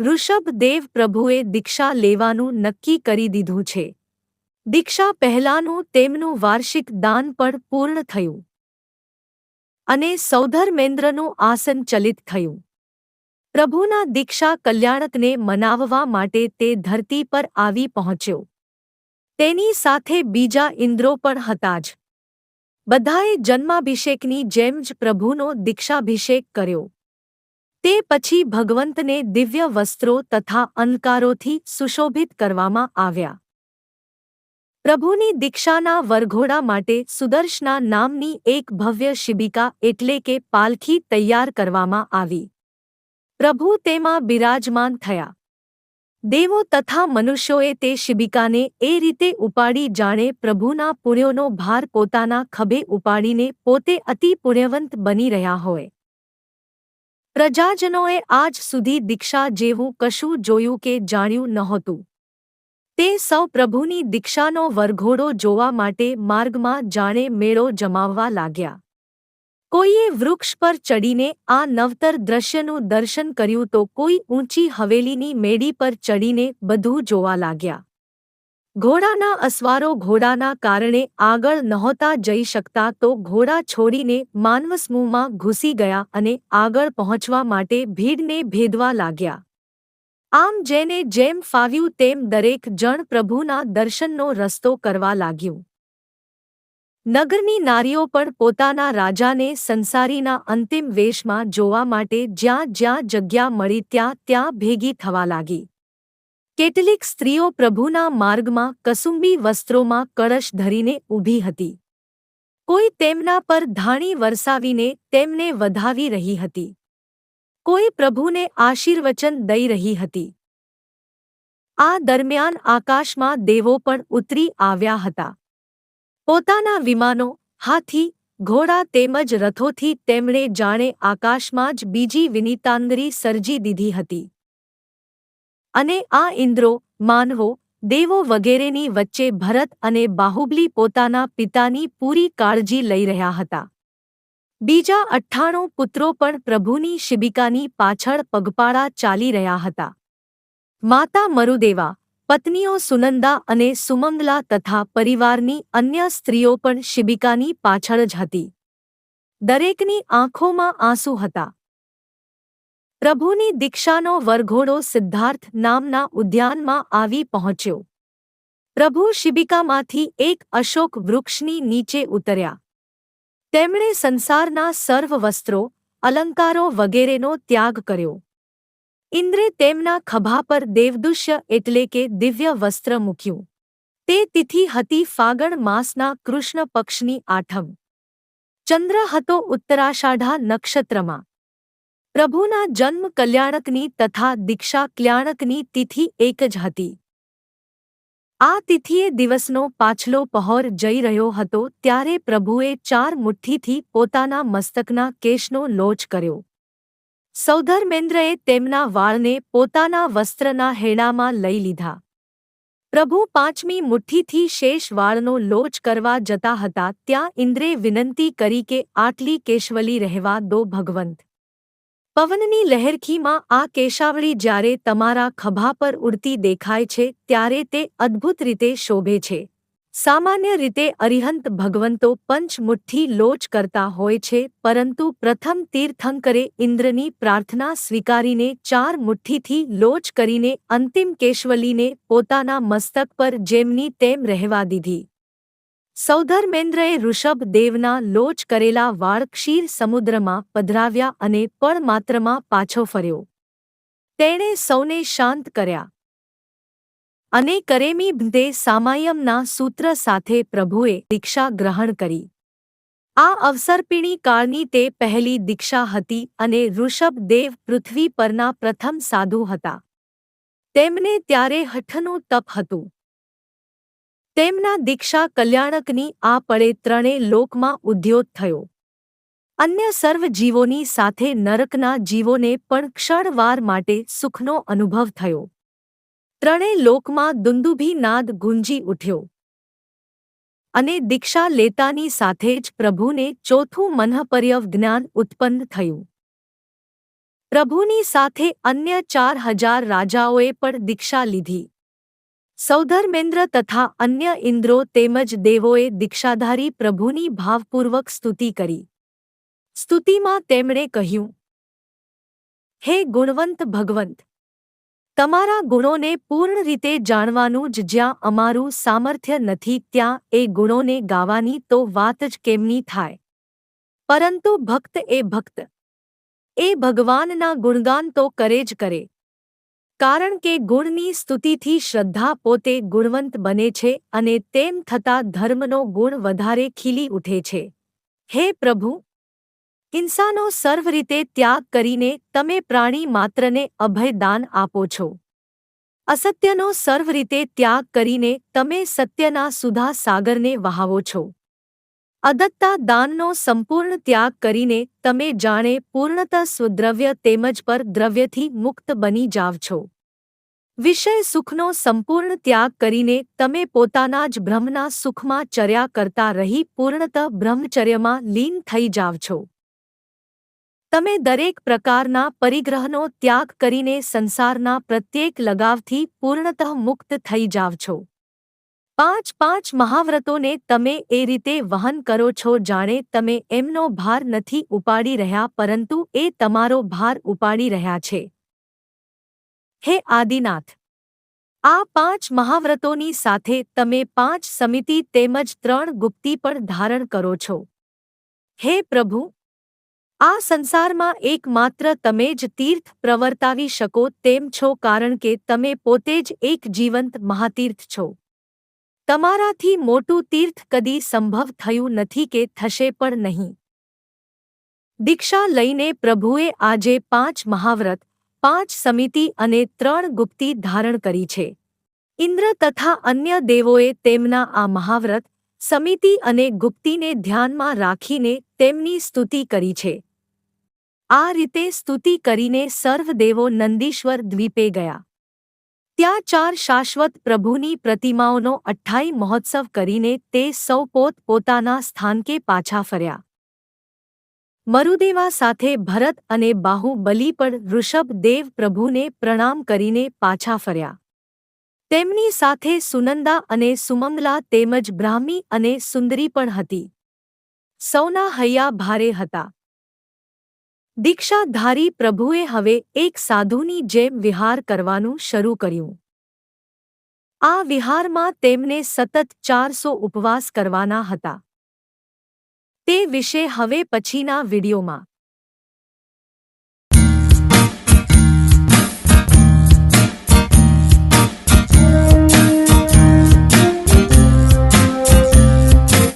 ઋષભદેવ પ્રભુએ દીક્ષા લેવાનું નક્કી કરી દીધું છે. દીક્ષા પહેલાંનું તેમનું વાર્ષિક દાન પણ પૂર્ણ થયું. અને સૌધર્મેન્દ્રનું આસન ચલિત થયું. પ્રભુના દીક્ષા કલ્યાણકને મનાવવા માટે તે ધરતી પર આવી પહોંચ્યો. તેની સાથે બીજા ઇન્દ્રો પણ હતા જ. બધાએ જન્માભિષેકની જેમ જ પ્રભુનો દીક્ષાભિષેક કર્યો. તે પછી ભગવંતને દિવ્ય વસ્ત્રો તથા અલંકારોથી સુશોભિત કરવામાં આવ્યા. પ્રભુની દીક્ષાના વરઘોડા માટે સુદર્શના નામની એક ભવ્ય શિબિકા એટલે કે પાલખી તૈયાર કરવામાં આવી. પ્રભુ તેમાં બિરાજમાન થયા. દેવો તથા મનુષ્યોએ તે શિબિકાને એ રીતે ઉપાડી જાણે પ્રભુના પુણ્યોનો ભાર પોતાના ખભે ઉપાડીને પોતે અતિ પુણ્યવંત બની રહ્યા હોય. પ્રજાજનોએ આજ સુધી દીક્ષા જેવું કશું જોયું કે જાણ્યું નહોતું. તે સૌ પ્રભુની દીક્ષાનો વરઘોડો જોવા માટે માર્ગમાં જાણે મેળો જમાવવા લાગ્યા. કોઈએ વૃક્ષ પર ચડીને આ નવતર દ્રશ્યનું દર્શન કર્યું તો કોઈ ઊંચી હવેલીની મેડી પર ચડીને બધું જોવા લાગ્યા. ઘોડાના અસવારો ઘોડાના કારણે આગળ નહોતા જઈ શકતા તો ઘોડા છોડીને માનવસમૂહમાં ઘૂસી ગયા અને આગળ પહોંચવા માટે ભીડને ભેદવા લાગ્યા. આમ જેને જેમ ફાવ્યું તેમ દરેક જણ પ્રભુના દર્શનનો રસ્તો કરવા લાગ્યું. નગરની નારીઓ પણ પોતાના રાજાને સંસારીના અંતિમ વેશમાં જોવા માટે જ્યાં જ્યાં જગ્યા મળી ત્યાં ત્યાં ભેગી થવા લાગી. કેટલીક સ્ત્રીઓ પ્રભુના માર્ગમાં કસુંબી વસ્ત્રોમાં કળશ ધરીને ઊભી હતી. કોઈ તેમના પર ધાણી વરસાવીને તેમને વધાવી રહી હતી. કોઈ પ્રભુને આશીર્વચન દઈ રહી હતી. આ દરમિયાન આકાશમાં દેવો પણ ઉતરી આવ્યા હતા. પોતાના વિમાનો, હાથી, ઘોડા તેમજ રથોથી તેમણે જાણે આકાશમાં જ બીજી વિનીતાંદરી સર્જી દીધી હતી. અને આ ઇન્દ્રો, માનવો, દેવો વગેરેની વચ્ચે ભરત અને બાહુબલી પોતાના પિતાની પૂરી કાળજી લઈ રહ્યા હતા. બીજા અઠ્ઠાણું પુત્રો પણ પ્રભુની શિબિકાની પાછળ પગપાળા ચાલી રહ્યા હતા. માતા મરુદેવા, પત્નીઓ સુનંદા અને સુમંગલા તથા પરિવારની અન્ય સ્ત્રીઓ પણ શિબિકાની પાછળ જ હતી. દરેકની આંખોમાં આંસુ હતા. પ્રભુની દીક્ષાનો વરઘોડો સિદ્ધાર્થ નામના ઉદ્યાનમાં આવી પહોંચ્યો. પ્રભુ શિબિકામાંથી એક અશોક વૃક્ષની નીચે ઉતર્યા. તેમણે સંસારના સર્વ વસ્ત્રો અલંકારો વગેરેનો ત્યાગ કર્યો. ઇન્દ્રે તેમના ખભા પર દેવદુષ્ય એટલે કે દિવ્ય વસ્ત્ર મૂક્યું. તે તિથિ હતી ફાગણ માસના કૃષ્ણ પક્ષની આઠમ. ચંદ્ર હતો ઉત્તરાષાઢા નક્ષત્રમાં. પ્રભુના જન્મ કલ્યાણકની તથા દીક્ષા કલ્યાણકની તિથિ એક જ હતી. આ તિથિએ દિવસનો પાછલો પહોર જઈ રહ્યો હતો ત્યારે પ્રભુએ ચાર મુઠ્ઠીથી પોતાના મસ્તકના કેશનો લોચ કર્યો. સૌધર્મેન્દ્રએ તેમના વાળને પોતાના વસ્ત્રના હેડામાં લઈ લીધા. પ્રભુ પાંચમી મુઠ્ઠીથી શેષ વાળનો લોચ કરવા જતા હતા ત્યાં ઇન્દ્રે વિનંતી કરી કે આટલી કેશવલી રહેવા દો ભગવંત. પવનની લહેરખીમાં આ કેશાવળી જ્યારે તમારા ખભા પર ઉડતી દેખાય છે ત્યારે તે અદ્ભુત રીતે શોભે છે. સામાન્ય રીતે અરિહંત ભગવંતો પંચમુઠ્ઠી લોચ કરતા હોય છે, પરંતુ પ્રથમ તીર્થંકરે ઇન્દ્રની પ્રાર્થના સ્વીકારીને ચાર મુઠ્ઠીથી લોચ કરીને અંતિમ કેશવલીને પોતાના મસ્તક પર જેમની તેમ રહેવા દીધી. સૌધર્મેન્દ્રએ ઋષભદેવના લોચ કરેલા વાળ ક્ષીર સમુદ્રમાં પધરાવ્યા અને પણ માત્રમાં પાછો ફર્યો. તેણે સૌને શાંત કર્યા. અને કરેમી ભંતે સામાયમના સૂત્ર સાથે પ્રભુએ દીક્ષા ગ્રહણ કરી. આ અવસરપીણી કાળની તે પહેલી દીક્ષા હતી અને ઋષભદેવ પૃથ્વી પરના પ્રથમ સાધુ હતા. તેમને ત્યારે હઠનું તપ હતું. તેમના દીક્ષા કલ્યાણકની આ પળે ત્રણે લોકમાં ઉદ્યોત થયો. અન્ય સર્વ જીવોની સાથે નરકના જીવોને પણ ક્ષણવાર માટે સુખનો અનુભવ થયો. ત્રણે લોકમાં દુંદુભી નાદ ગુંજી ઉઠ્યો. અને દીક્ષા લેતાની સાથે જ પ્રભુને ચોથું મનઃપર્યવ જ્ઞાન ઉત્પન્ન થયું. પ્રભુની સાથે અન્ય ચાર હજાર રાજાઓએ પણ દીક્ષા લીધી. સૌધર્મેન્દ્ર તથા અન્ય ઇન્દ્રો તેમજ દેવોએ દીક્ષાધારી પ્રભુની ભાવપૂર્વક સ્તુતિ કરી. સ્તુતિમાં તેમણે કહ્યું, હે ગુણવંત ભગવંત, તમારા ગુણોને પૂર્ણ રીતે જાણવાનું જ જ્યાં અમારું સામર્થ્ય નથી ત્યાં એ ગુણોને ગાવાની તો વાત જ કેમની થાય? પરંતુ ભક્ત એ ભક્ત. એ ભગવાનના ગુણગાન તો કરે જ કરે. કારણ કે ગુણની સ્તુતિથી શ્રદ્ધા પોતે ગુણવંત બને છે અને તેમ થતાં ધર્મનો ગુણ વધારે ખીલી ઉઠે છે. હે પ્રભુ! હિંસાનો સર્વ રીતે ત્યાગ કરીને તમે પ્રાણી માત્રને અભયદાન આપો છો. અસત્યનો સર્વ રીતે ત્યાગ કરીને તમે સત્યના સુધા સાગરને વહાવો છો. અદત્તા દાનનો સંપૂર્ણ ત્યાગ કરીને તમે જાણે પૂર્ણત સ્વદ્રવ્ય તેમજ પર દ્રવ્યથી મુક્ત બની જાવ છો. વિષય સુખનો સંપૂર્ણ ત્યાગ કરીને તમે પોતાના જ બ્રહ્મના સુખમાં ચર્યા કરતા રહી પૂર્ણત બ્રહ્મચર્યમાં લીન થઈ જાવ છો. તમે દરેક પ્રકારના પરિગ્રહનો ત્યાગ કરીને સંસારના પ્રત્યેક લગાવથી પૂર્ણતઃ મુક્ત થઈ જાવ છો. પાંચ પાંચ મહાવ્રતોને તમે એ રીતે વહન કરો છો જાણે તમે એમનો ભાર નથી ઉપાડી રહ્યા, પરંતુ એ તમારો ભાર ઉપાડી રહ્યા છે. હે આદિનાથ! આ પાંચ મહાવ્રતોની સાથે તમે પાંચ સમિતિ તેમજ ત્રણ ગુપ્તિ પણ ધારણ કરો છો. હે પ્રભુ! આ સંસારમાં એકમાત્ર તમે જ તીર્થ પ્રવર્તાવી શકો તેમ છો કારણ કે તમે પોતે જ એક જીવંત મહાતીર્થ છો. તમારાથી મોટું તીર્થ કદી સંભવ થયું નથી કે થશે પણ નહીં. દીક્ષા લઈને પ્રભુએ આજે પાંચ મહાવ્રત, પાંચ સમિતિ અને ત્રણ ગુપ્તિ ધારણ કરી છે. ઇન્દ્ર તથા અન્ય દેવોએ તેમના આ મહાવ્રત, સમિતિ અને ગુપ્તિને ધ્યાનમાં રાખીને તેમની સ્તુતિ કરી છે. આ રીતે સ્તુતિ કરીને સર્વદેવો નંદીશ્વર દ્વીપે ગયા. ત્યાં ચાર શાશ્વત પ્રભુની પ્રતિમાઓનો અઠ્ઠાઈ મહોત્સવ કરીને તે સૌ પોત પોતાના સ્થાનકે પાછા ફર્યા. મરુદેવા સાથે ભરત અને બાહુબલી પણ ઋષભદેવ પ્રભુને પ્રણામ કરીને પાછા ફર્યા. તેમની સાથે સુનંદા અને સુમંગલા તેમજ બ્રાહ્મી અને સુંદરી પણ હતી. સૌના હૈયા ભારે હતા. દીક્ષાધારી પ્રભુએ હવે એક સાધુની જેમ વિહાર કરવાનું શરૂ કર્યું. આ વિહારમાં તેમને સતત ચારસો ઉપવાસ કરવાના હતા. તે વિશે હવે પછીના વિડીયોમાં.